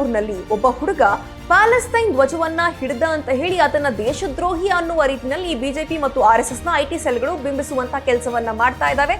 ಚಿಕ್ಕಮಗಳೂರಿನಲ್ಲಿ ಒಬ್ಬ ಹುಡುಗ ಪ್ಯಾಲೆಸ್ತೈನ್ ಧ್ವಜವನ್ನ ಹಿಡಿದ ಅಂತ ಹೇಳಿ ಅದನ್ನ ದೇಶದ್ರೋಹಿ ಅನ್ನುವ ರೀತಿಯಲ್ಲಿ ಬಿಜೆಪಿ ಮತ್ತು ಆರ್ ಎಸ್ ಎಸ್ನ ಐಟಿ ಸೆಲ್ಗಳು ಬಿಂಬಿಸುವಂತ ಕೆಲಸವನ್ನ ಮಾಡ್ತಾ ಇದ್ದಾವೆ.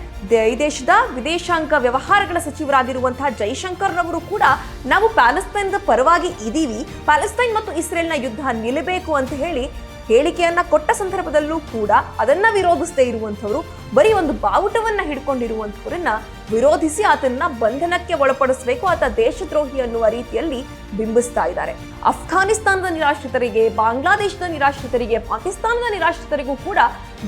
ದೇಶದ ವಿದೇಶಾಂಗ ವ್ಯವಹಾರಗಳ ಸಚಿವರಾಗಿರುವಂತಹ ಜೈಶಂಕರ್ ರವರು ಕೂಡ ನಾವು ಪ್ಯಾಲೆಸ್ತೈನ್ದ ಪರವಾಗಿ ಇದೀವಿ. ಪ್ಯಾಲೆಸ್ತೈನ್ ಮತ್ತು ಇಸ್ರೇಲ್ನ ಯುದ್ಧ ನಿಲ್ಲಬೇಕು ಅಂತ ಹೇಳಿ ಹೇಳಿಕೆಯನ್ನ ಕೊಟ್ಟ ಸಂದರ್ಭದಲ್ಲೂ ಕೂಡ ಅದನ್ನ ವಿರೋಧಿಸದೇ ಇರುವಂಥವ್ರು, ಬರೀ ಒಂದು ಬಾವುಟವನ್ನ ಹಿಡ್ಕೊಂಡಿರುವಂಥವ್ರನ್ನ ವಿರೋಧಿಸಿ ಆತನ್ನ ಬಂಧನಕ್ಕೆ ಒಳಪಡಿಸಬೇಕು, ಆತ ದೇಶದ್ರೋಹಿ ಅನ್ನುವ ರೀತಿಯಲ್ಲಿ ಬಿಂಬಿಸ್ತಾ ಇದ್ದಾರೆ. ಅಫ್ಘಾನಿಸ್ತಾನದ ನಿರಾಶ್ರಿತರಿಗೆ, ಬಾಂಗ್ಲಾದೇಶದ ನಿರಾಶ್ರಿತರಿಗೆ, ಪಾಕಿಸ್ತಾನದ ನಿರಾಶ್ರಿತರಿಗೂ ಕೂಡ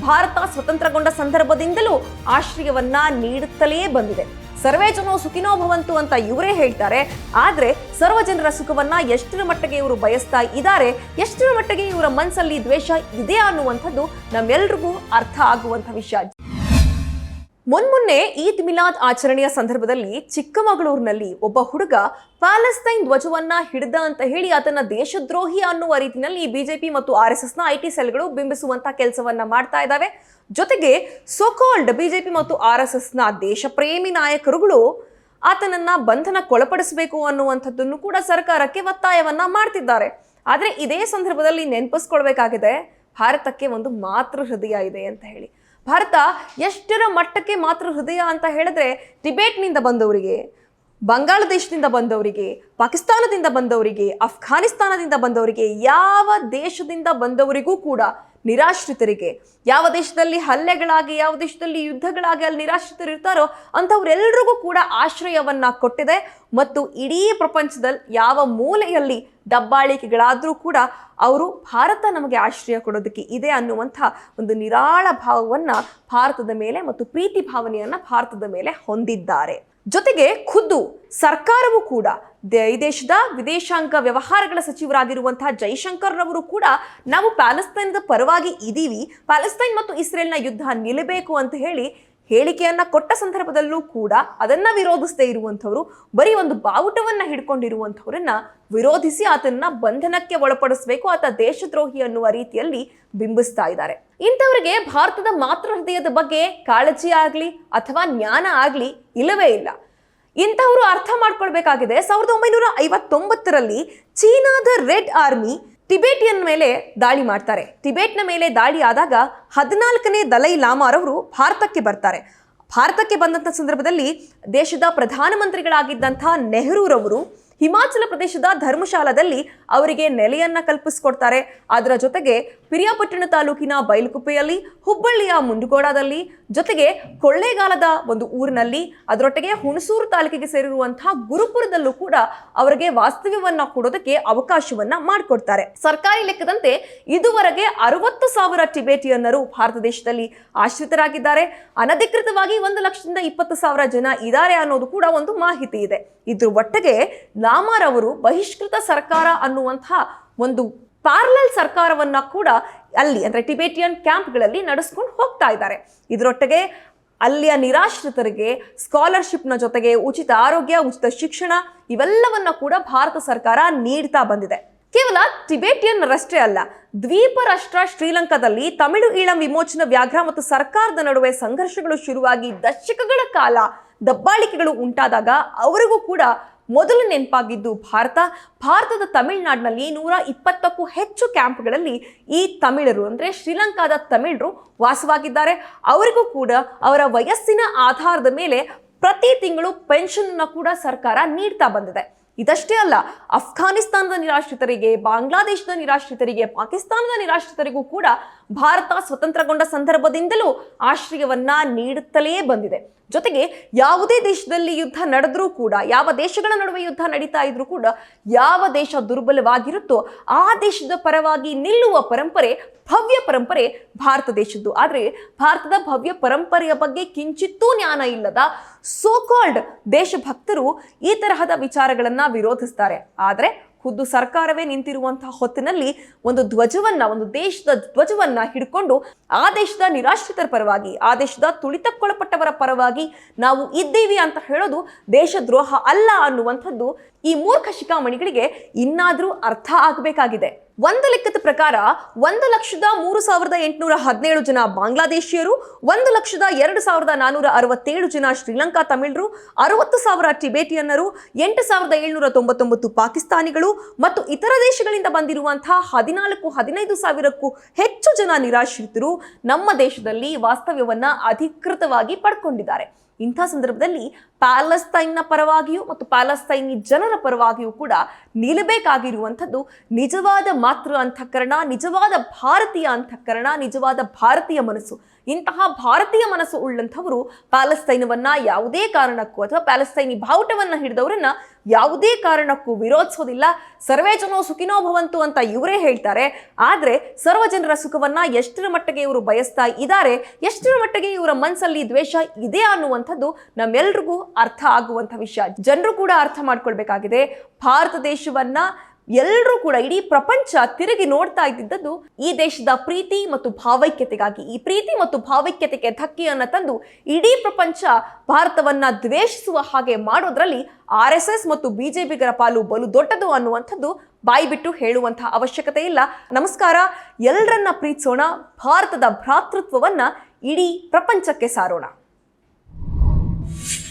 ಭಾರತ ಸ್ವತಂತ್ರಗೊಂಡ ಸಂದರ್ಭದಿಂದಲೂ ಆಶ್ರಯವನ್ನ ನೀಡುತ್ತಲೇ ಬಂದಿದೆ. ಸರ್ವೇ ಜನೋ ಸುಖಿನೋ ಭವಂತು ಅಂತ ಇವರೇ ಹೇಳ್ತಾರೆ. ಆದರೆ ಸರ್ವ ಜನರ ಸುಖವನ್ನ ಎಷ್ಟರ ಮಟ್ಟಿಗೆ ಇವರು ಬಯಸ್ತಾ ಇದ್ದಾರೆ ಎಷ್ಟರ ಮಟ್ಟಿಗೆ ಇವರ ಮನಸ್ಸಲ್ಲಿ ದ್ವೇಷ ಇದೆ ಅನ್ನುವಂಥದ್ದು ನಮ್ಮೆಲ್ರಿಗೂ ಅರ್ಥ ಆಗುವಂಥ ವಿಷಯ. ಮೊನ್ಮೊನ್ನೆ ಈದ್ ಮಿಲಾದ್ ಆಚರಣೆಯ ಸಂದರ್ಭದಲ್ಲಿ ಚಿಕ್ಕಮಗಳೂರಿನಲ್ಲಿ ಒಬ್ಬ ಹುಡುಗ ಪ್ಯಾಲೆಸ್ತೈನ್ ಧ್ವಜವನ್ನ ಹಿಡಿದ ಅಂತ ಹೇಳಿ ಅದನ್ನ ದೇಶದ್ರೋಹಿ ಅನ್ನುವ ರೀತಿಯಲ್ಲಿ ಬಿಜೆಪಿ ಮತ್ತು ಆರ್ ಎಸ್ ಎಸ್ನ ನ ಐಟಿ ಸೆಲ್ಗಳು ಬಿಂಬಿಸುವಂತ ಕೆಲಸವನ್ನ ಮಾಡ್ತಾ ಇದ್ದಾವೆ. ಜೊತೆಗೆ ಸೋಕಾಲ್ಡ್ ಬಿಜೆಪಿ ಮತ್ತು ಆರ್ ಎಸ್ ಎಸ್ನ ದೇಶಪ್ರೇಮಿ ನಾಯಕರುಗಳು ಆತನನ್ನ ಬಂಧನಕ್ಕೊಳಪಡಿಸಬೇಕು ಅನ್ನುವಂಥದ್ದನ್ನು ಕೂಡ ಸರ್ಕಾರಕ್ಕೆ ಒತ್ತಾಯವನ್ನ ಮಾಡ್ತಿದ್ದಾರೆ. ಆದರೆ ಇದೇ ಸಂದರ್ಭದಲ್ಲಿ ನೆನಪಿಸ್ಕೊಳ್ಬೇಕಾಗಿದೆ, ಭಾರತಕ್ಕೆ ಒಂದು ಮಾತೃ ಹೃದಯ ಇದೆ ಅಂತ ಹೇಳಿ. ಭಾರತ ಎಷ್ಟರ ಮಟ್ಟಕ್ಕೆ ಮಾತೃ ಹೃದಯ ಅಂತ ಹೇಳಿದ್ರೆ ಟಿಬೇಟ್ನಿಂದ ಬಂದವರಿಗೆ. ಬಾಂಗ್ಲಾದೇಶದಿಂದ ಬಂದವರಿಗೆ, ಪಾಕಿಸ್ತಾನದಿಂದ ಬಂದವರಿಗೆ ಅಫ್ಘಾನಿಸ್ತಾನದಿಂದ ಬಂದವರಿಗೆ, ಯಾವ ದೇಶದಿಂದ ಬಂದವರಿಗೂ ಕೂಡ ನಿರಾಶ್ರಿತರಿಗೆ, ಯಾವ ದೇಶದಲ್ಲಿ ಹಲ್ಲೆಗಳಾಗಿ, ಯಾವ ದೇಶದಲ್ಲಿ ಯುದ್ಧಗಳಾಗಿ ಅಲ್ಲಿ ನಿರಾಶ್ರಿತರು ಇರ್ತಾರೋ ಅಂಥವ್ರೆಲ್ರಿಗೂ ಕೂಡ ಆಶ್ರಯವನ್ನು ಕೊಟ್ಟಿದೆ ಮತ್ತು ಇಡೀ ಪ್ರಪಂಚದಲ್ಲಿ ಯಾವ ಮೂಲೆಯಲ್ಲಿ ದಬ್ಬಾಳಿಕೆಗಳಾದರೂ ಕೂಡ ಅವರು ಭಾರತ ನಮಗೆ ಆಶ್ರಯ ಕೊಡೋದಕ್ಕೆ ಇದೆ ಅನ್ನುವಂಥ ಒಂದು ನಿರಾಳ ಭಾವವನ್ನು ಭಾರತದ ಮೇಲೆ ಮತ್ತು ಪ್ರೀತಿ ಭಾವನೆಯನ್ನು ಭಾರತದ ಮೇಲೆ ಹೊಂದಿದ್ದಾರೆ. ಜೊತೆಗೆ ಖುದ್ದು ಸರ್ಕಾರವು ಕೂಡ ದೇಶದ ವಿದೇಶಾಂಗ ವ್ಯವಹಾರಗಳ ಸಚಿವರಾಗಿರುವಂತಹ ಜೈಶಂಕರ್ ರವರು ಕೂಡ ನಾವು ಪ್ಯಾಲೆಸ್ತೈನ್ದ ಪರವಾಗಿ ಇದ್ದೀವಿ ಪ್ಯಾಲೆಸ್ತೈನ್ ಮತ್ತು ಇಸ್ರೇಲ್ನ ಯುದ್ಧ ನಿಲ್ಲಬೇಕು ಅಂತ ಹೇಳಿ ಹೇಳಿಕೆಯನ್ನ ಕೊಟ್ಟ ಸಂದರ್ಭದಲ್ಲೂ ಕೂಡ ಅದನ್ನು ವಿರೋಧಿಸದೇ ಇರುವಂಥವರು, ಬರೀ ಒಂದು ಬಾವುಟವನ್ನು ಹಿಡ್ಕೊಂಡಿರುವಂಥವ್ರನ್ನ ವಿರೋಧಿಸಿ ಆತನ್ನ ಬಂಧನಕ್ಕೆ ಒಳಪಡಿಸಬೇಕು, ಆತ ದೇಶದ್ರೋಹಿ ಅನ್ನುವ ರೀತಿಯಲ್ಲಿ ಬಿಂಬಿಸ್ತಾ ಇದ್ದಾರೆ. ಇಂಥವರಿಗೆ ಭಾರತದ ಮಾತೃ ಹೃದಯದ ಬಗ್ಗೆ ಕಾಳಜಿ ಆಗಲಿ ಅಥವಾ ಜ್ಞಾನ ಆಗಲಿ ಇಲ್ಲವೇ ಇಲ್ಲ. ಇಂಥವರು ಅರ್ಥ ಮಾಡ್ಕೊಳ್ಬೇಕಾಗಿದೆ. ಸಾವಿರದ ಒಂಬೈನೂರ ಐವತ್ತೊಂಬತ್ತರಲ್ಲಿ ಚೀನಾದ ರೆಡ್ ಆರ್ಮಿ ಟಿಬೇಟಿಯನ್ ಮೇಲೆ ದಾಳಿ ಮಾಡ್ತಾರೆ. ಟಿಬೇಟ್ನ ಮೇಲೆ ದಾಳಿ ಆದಾಗ ಹದಿನಾಲ್ಕನೇ ದಲೈ ಲಾಮಾರವರು ಭಾರತಕ್ಕೆ ಬರ್ತಾರೆ. ಭಾರತಕ್ಕೆ ಬಂದಂಥ ಸಂದರ್ಭದಲ್ಲಿ ದೇಶದ ಪ್ರಧಾನಮಂತ್ರಿಗಳಾಗಿದ್ದಂಥ ನೆಹರೂರವರು ಹಿಮಾಚಲ ಪ್ರದೇಶದ ಧರ್ಮಶಾಲಾದಲ್ಲಿ ಅವರಿಗೆ ನೆಲೆಯನ್ನ ಕಲ್ಪಿಸ್ಕೊಡ್ತಾರೆ. ಅದರ ಜೊತೆಗೆ ಪಿರಿಯಾಪಟ್ಟಣ ತಾಲೂಕಿನ ಬೈಲುಕುಪ್ಪೆಯಲ್ಲಿ ಹುಬ್ಬಳ್ಳಿಯ ಮುಂಡುಗೋಡದಲ್ಲಿ, ಜೊತೆಗೆ ಕೊಳ್ಳೇಗಾಲದ ಒಂದು ಊರಿನಲ್ಲಿ, ಅದರೊಟ್ಟಿಗೆ ಹುಣಸೂರು ತಾಲೂಕಿಗೆ ಸೇರಿರುವಂತಹ ಗುರುಪುರದಲ್ಲೂ ಕೂಡ ಅವರಿಗೆ ವಾಸ್ತವ್ಯವನ್ನ ಕೊಡೋದಕ್ಕೆ ಅವಕಾಶವನ್ನ ಮಾಡಿಕೊಡ್ತಾರೆ. ಸರ್ಕಾರಿ ಲೆಕ್ಕದಂತೆ ಇದುವರೆಗೆ ಅರವತ್ತು ಸಾವಿರ ಟಿಬೇಟಿಯನ್ನರು ಭಾರತ ದೇಶದಲ್ಲಿ ಆಶ್ರಿತರಾಗಿದ್ದಾರೆ. ಅನಧಿಕೃತವಾಗಿ ಒಂದು ಲಕ್ಷದಿಂದ ಇಪ್ಪತ್ತು ಸಾವಿರ ಜನ ಇದ್ದಾರೆ ಅನ್ನೋದು ಕೂಡ ಒಂದು ಮಾಹಿತಿ ಇದೆ. ಇದ್ರ ಒಟ್ಟಿಗೆ ಲಾಮಾರ್ ಅವರು ಬಹಿಷ್ಕೃತ ಸರ್ಕಾರ ಅನ್ನುವಂತಹ ಒಂದು ಪ್ಯಾರಲಲ್ ಸರ್ಕಾರವನ್ನ ಕೂಡ ಅಲ್ಲಿ, ಅಂದರೆ ಟಿಬೇಟಿಯನ್ ಕ್ಯಾಂಪ್ಗಳಲ್ಲಿ ನಡೆಸ್ಕೊಂಡು ಹೋಗ್ತಾ ಇದ್ದಾರೆ. ಇದರೊಟ್ಟಿಗೆ ಅಲ್ಲಿಯ ನಿರಾಶ್ರಿತರಿಗೆ ಸ್ಕಾಲರ್ಶಿಪ್ನ ಜೊತೆಗೆ ಉಚಿತ ಆರೋಗ್ಯ, ಉಚಿತ ಶಿಕ್ಷಣ ಇವೆಲ್ಲವನ್ನ ಕೂಡ ಭಾರತ ಸರ್ಕಾರ ನೀಡ್ತಾ ಬಂದಿದೆ. ಕೇವಲ ಟಿಬೇಟಿಯನ್ ರಷ್ಟೇ ಅಲ್ಲ, ದ್ವೀಪ ರಾಷ್ಟ್ರ ಶ್ರೀಲಂಕಾದಲ್ಲಿ ತಮಿಳು ಈಳಂ ವಿಮೋಚನ ವ್ಯಾಘ್ರ ಮತ್ತು ಸರ್ಕಾರದ ನಡುವೆ ಸಂಘರ್ಷಗಳು ಶುರುವಾಗಿ ದಶಕಗಳ ಕಾಲ ದಬ್ಬಾಳಿಕೆಗಳು ಉಂಟಾದಾಗ ಅವರಿಗೂ ಕೂಡ ಮೊದಲು ನೆನಪಾಗಿದ್ದು ಭಾರತ. ಭಾರತದ ತಮಿಳುನಾಡಿನಲ್ಲಿ ನೂರ ಇಪ್ಪತ್ತಕ್ಕೂ ಹೆಚ್ಚು ಕ್ಯಾಂಪ್ಗಳಲ್ಲಿ ಈ ತಮಿಳರು, ಅಂದರೆ ಶ್ರೀಲಂಕಾದ ತಮಿಳರು ವಾಸವಾಗಿದ್ದಾರೆ. ಅವರಿಗೂ ಕೂಡ ಅವರ ವಯಸ್ಸಿನ ಆಧಾರದ ಮೇಲೆ ಪ್ರತಿ ತಿಂಗಳು ಪೆನ್ಷನ್ ಕೂಡ ಸರ್ಕಾರ ನೀಡ್ತಾ ಬಂದಿದೆ. ಇದಷ್ಟೇ ಅಲ್ಲ, ಅಫ್ಘಾನಿಸ್ತಾನದ ನಿರಾಶ್ರಿತರಿಗೆ, ಬಾಂಗ್ಲಾದೇಶದ ನಿರಾಶ್ರಿತರಿಗೆ, ಪಾಕಿಸ್ತಾನದ ನಿರಾಶ್ರಿತರಿಗೂ ಕೂಡ ಭಾರತ ಸ್ವತಂತ್ರಗೊಂಡ ಸಂದರ್ಭದಿಂದಲೂ ಆಶ್ರಯವನ್ನ ನೀಡುತ್ತಲೇ ಬಂದಿದೆ. ಜೊತೆಗೆ ಯಾವುದೇ ದೇಶದಲ್ಲಿ ಯುದ್ಧ ನಡೆದ್ರೂ ಕೂಡ, ಯಾವ ದೇಶಗಳ ನಡುವೆ ಯುದ್ಧ ನಡೀತಾ ಇದ್ರೂ ಕೂಡ, ಯಾವ ದೇಶ ದುರ್ಬಲವಾಗಿರುತ್ತೋ ಆ ದೇಶದ ಪರವಾಗಿ ನಿಲ್ಲುವ ಪರಂಪರೆ, ಭವ್ಯ ಪರಂಪರೆ ಭಾರತ ದೇಶದ್ದು. ಆದರೆ ಭಾರತದ ಭವ್ಯ ಪರಂಪರೆಯ ಬಗ್ಗೆ ಕಿಂಚಿತ್ತೂ ಜ್ಞಾನ ಇಲ್ಲದ ಸೋಕಾಲ್ಡ್ ದೇಶಭಕ್ತರು ಈ ತರಹದ ವಿಚಾರಗಳನ್ನ ವಿರೋಧಿಸ್ತಾರೆ. ಆದರೆ ಖುದ್ದು ಸರ್ಕಾರವೇ ನಿಂತಿರುವಂತಹ ಹೊತ್ತಿನಲ್ಲಿ ಒಂದು ಧ್ವಜವನ್ನ, ಒಂದು ದೇಶದ ಧ್ವಜವನ್ನ ಹಿಡ್ಕೊಂಡು ಆ ದೇಶದ ನಿರಾಶ್ರಿತರ ಪರವಾಗಿ, ಆ ದೇಶದ ತುಳಿತಕ್ಕೊಳಪಟ್ಟವರ ಪರವಾಗಿ ನಾವು ಇದ್ದೀವಿ ಅಂತ ಹೇಳೋದು ದೇಶದ್ರೋಹ ಅಲ್ಲ ಅನ್ನುವಂಥದ್ದು ಈ ಮೂರ್ಖ ಶಿಖಾಮಣಿಗಳಿಗೆ ಇನ್ನಾದರೂ ಅರ್ಥ ಆಗಬೇಕಾಗಿದೆ. ಒಂದು ಲೆಕ್ಕದ ಪ್ರಕಾರ ಒಂದು ಲಕ್ಷದ ಮೂರು ಸಾವಿರದ ಎಂಟುನೂರ ಹದಿನೇಳು ಜನ ಬಾಂಗ್ಲಾದೇಶಿಯರು, ಒಂದು ಲಕ್ಷದ ಎರಡು ಸಾವಿರದ ನಾನೂರ ಅರವತ್ತೇಳು ಜನ ಶ್ರೀಲಂಕಾ ತಮಿಳರು, ಅರವತ್ತು ಸಾವಿರ ಟಿಬೇಟಿಯನ್ನರು, ಎಂಟು ಸಾವಿರದ ಏಳ್ನೂರ ತೊಂಬತ್ತೊಂಬತ್ತು ಪಾಕಿಸ್ತಾನಿಗಳು ಮತ್ತು ಇತರ ದೇಶಗಳಿಂದ ಬಂದಿರುವಂತಹ ಹದಿನಾಲ್ಕು ಹದಿನೈದು ಸಾವಿರಕ್ಕೂ ಹೆಚ್ಚು ಜನ ನಿರಾಶ್ರಿತರು ನಮ್ಮ ದೇಶದಲ್ಲಿ ವಾಸ್ತವ್ಯವನ್ನ ಅಧಿಕೃತವಾಗಿ ಪಡ್ಕೊಂಡಿದ್ದಾರೆ. ಇಂಥ ಸಂದರ್ಭದಲ್ಲಿ ಪ್ಯಾಲೆಸ್ತೈನ್ನ ಪರವಾಗಿಯೂ ಮತ್ತು ಪ್ಯಾಲೆಸ್ತೈನಿ ಜನರ ಪರವಾಗಿಯೂ ಕೂಡ ನಿಲ್ಲಬೇಕಾಗಿರುವಂಥದ್ದು ನಿಜವಾದ ಮಾತೃ ಅಂತಃಕರಣ ನಿಜವಾದ ಭಾರತೀಯ ಅಂತಃಕರಣ ನಿಜವಾದ ಭಾರತೀಯ ಮನಸ್ಸು. ಇಂತಹ ಭಾರತೀಯ ಮನಸ್ಸು ಉಳ್ಳಂಥವರು ಪ್ಯಾಲೆಸ್ತೈನವನ್ನ ಯಾವುದೇ ಕಾರಣಕ್ಕೂ ಅಥವಾ ಪ್ಯಾಲೆಸ್ತೈನಿ ಬಾವುಟವನ್ನ ಹಿಡಿದವರನ್ನ ಯಾವುದೇ ಕಾರಣಕ್ಕೂ ವಿರೋಧಿಸೋದಿಲ್ಲ. ಸರ್ವೇ ಜನೋ ಸುಖಿನೋ ಭವಂತು ಅಂತ ಇವರೇ ಹೇಳ್ತಾರೆ. ಆದರೆ ಸರ್ವ ಜನರ ಸುಖವನ್ನ ಎಷ್ಟರ ಮಟ್ಟಿಗೆ ಇವರು ಬಯಸ್ತಾ ಇದ್ದಾರೆ ಎಷ್ಟರ ಮಟ್ಟಿಗೆ ಇವರ ಮನಸ್ಸಲ್ಲಿ ದ್ವೇಷ ಇದೆ ಅನ್ನುವಂಥದ್ದು ನಮ್ಮೆಲ್ರಿಗೂ ಅರ್ಥ ಆಗುವಂಥ ವಿಷಯ. ಜನರು ಕೂಡ ಅರ್ಥ ಮಾಡ್ಕೊಳ್ಬೇಕಾಗಿದೆ. ಭಾರತ ದೇಶವನ್ನ ಎಲ್ಲರೂ ಕೂಡ ಇಡೀ ಪ್ರಪಂಚ ತಿರುಗಿ ನೋಡ್ತಾ ಇದ್ದಿದ್ದದ್ದು ಈ ದೇಶದ ಪ್ರೀತಿ ಮತ್ತು ಭಾವೈಕ್ಯತೆಗಾಗಿ. ಈ ಪ್ರೀತಿ ಮತ್ತು ಭಾವೈಕ್ಯತೆಗೆ ಧಕ್ಕೆಯನ್ನು ತಂದು ಇಡೀ ಪ್ರಪಂಚ ಭಾರತವನ್ನ ದ್ವೇಷಿಸುವ ಹಾಗೆ ಮಾಡೋದ್ರಲ್ಲಿ ಆರ್ ಎಸ್ ಎಸ್ ಮತ್ತು ಬಿಜೆಪಿಗರ ಪಾಲು ಬಲು ದೊಡ್ಡದು ಅನ್ನುವಂಥದ್ದು ಬಾಯಿ ಬಿಟ್ಟು ಹೇಳುವಂತಹ ಅವಶ್ಯಕತೆ ಇಲ್ಲ. ನಮಸ್ಕಾರ ಎಲ್ಲರನ್ನ ಪ್ರೀತಿಸೋಣ, ಭಾರತದ ಭ್ರಾತೃತ್ವವನ್ನ ಇಡೀ ಪ್ರಪಂಚಕ್ಕೆ ಸಾರೋಣ.